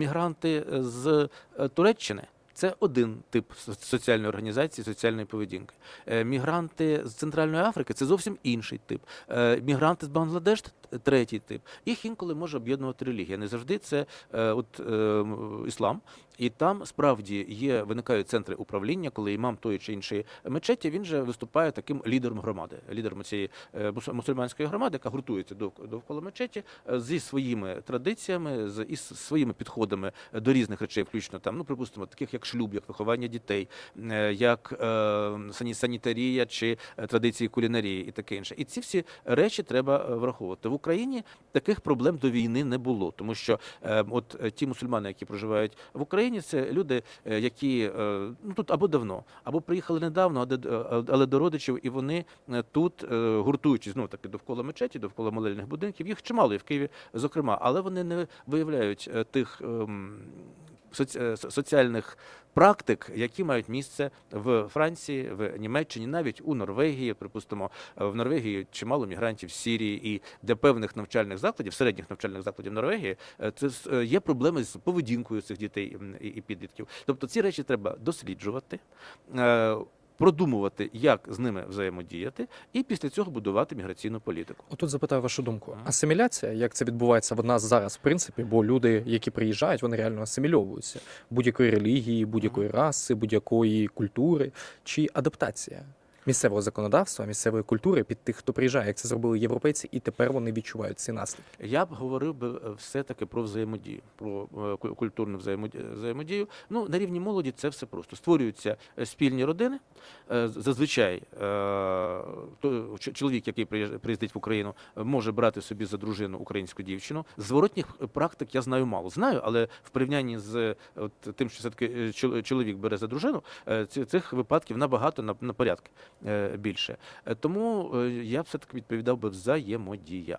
Мігранти з е, Туреччини. Це один тип соціальної організації, соціальної поведінки. Е, Мігранти з Центральної Африки це зовсім інший тип. Е, Мігранти з Бангладеш третій тип. Їх інколи може об'єднувати релігія. Не завжди це е, от, іслам. І там справді є виникають центри управління, коли імам тої чи іншої мечеті він же виступає таким лідером громади, лідером цієї мусульманської громади, яка гуртується довкола мечеті зі своїми традиціями, з із своїми підходами до різних речей, включно там, ну припустимо, таких як шлюб, як виховання дітей, е, як е, санітарія чи е, традиції кулінарії і таке інше. І ці всі речі треба враховувати. В Україні таких проблем до війни не було, тому що от ті мусульмани, які проживають в Україні, це люди, які ну тут або давно, або приїхали недавно, але, до родичів, і вони тут гуртуючись знову таки довкола мечеті, довкола молельних будинків. Їх чимало і в Києві, зокрема, але вони не виявляють тих. Е, Соціальних практик, які мають місце в Франції, в Німеччині, навіть у Норвегії, припустимо, в Норвегії чимало мігрантів Сірії, і для певних навчальних закладів, середніх навчальних закладів Норвегії, е, це е, є проблеми з поведінкою цих дітей і підлітків. Тобто ці речі треба досліджувати. Продумувати, як з ними взаємодіяти, і після цього будувати міграційну політику. Отут запитаю вашу думку. Асиміляція, як це відбувається в нас зараз, в принципі, бо люди, які приїжджають, вони реально асимільовуються будь-якої релігії, будь-якої раси, будь-якої культури чи адаптація місцевого законодавства, місцевої культури під тих, хто приїжджає, як це зробили європейці, і тепер вони відчувають ці наслідки. Я б говорив би е, все-таки про взаємодію, про е, культурну взаємодію. Ну, на рівні молоді це все просто. Створюються е, спільні родини. Зазвичай чоловік, який приїздить в Україну, може брати собі за дружину українську дівчину. Зворотніх практик я знаю мало. Знаю, але в порівнянні з от, тим, що все-таки е, чоловік бере за дружину, цих випадків набагато на, порядки більше. Е, Тому е, я б все-таки відповідав би взаємодія.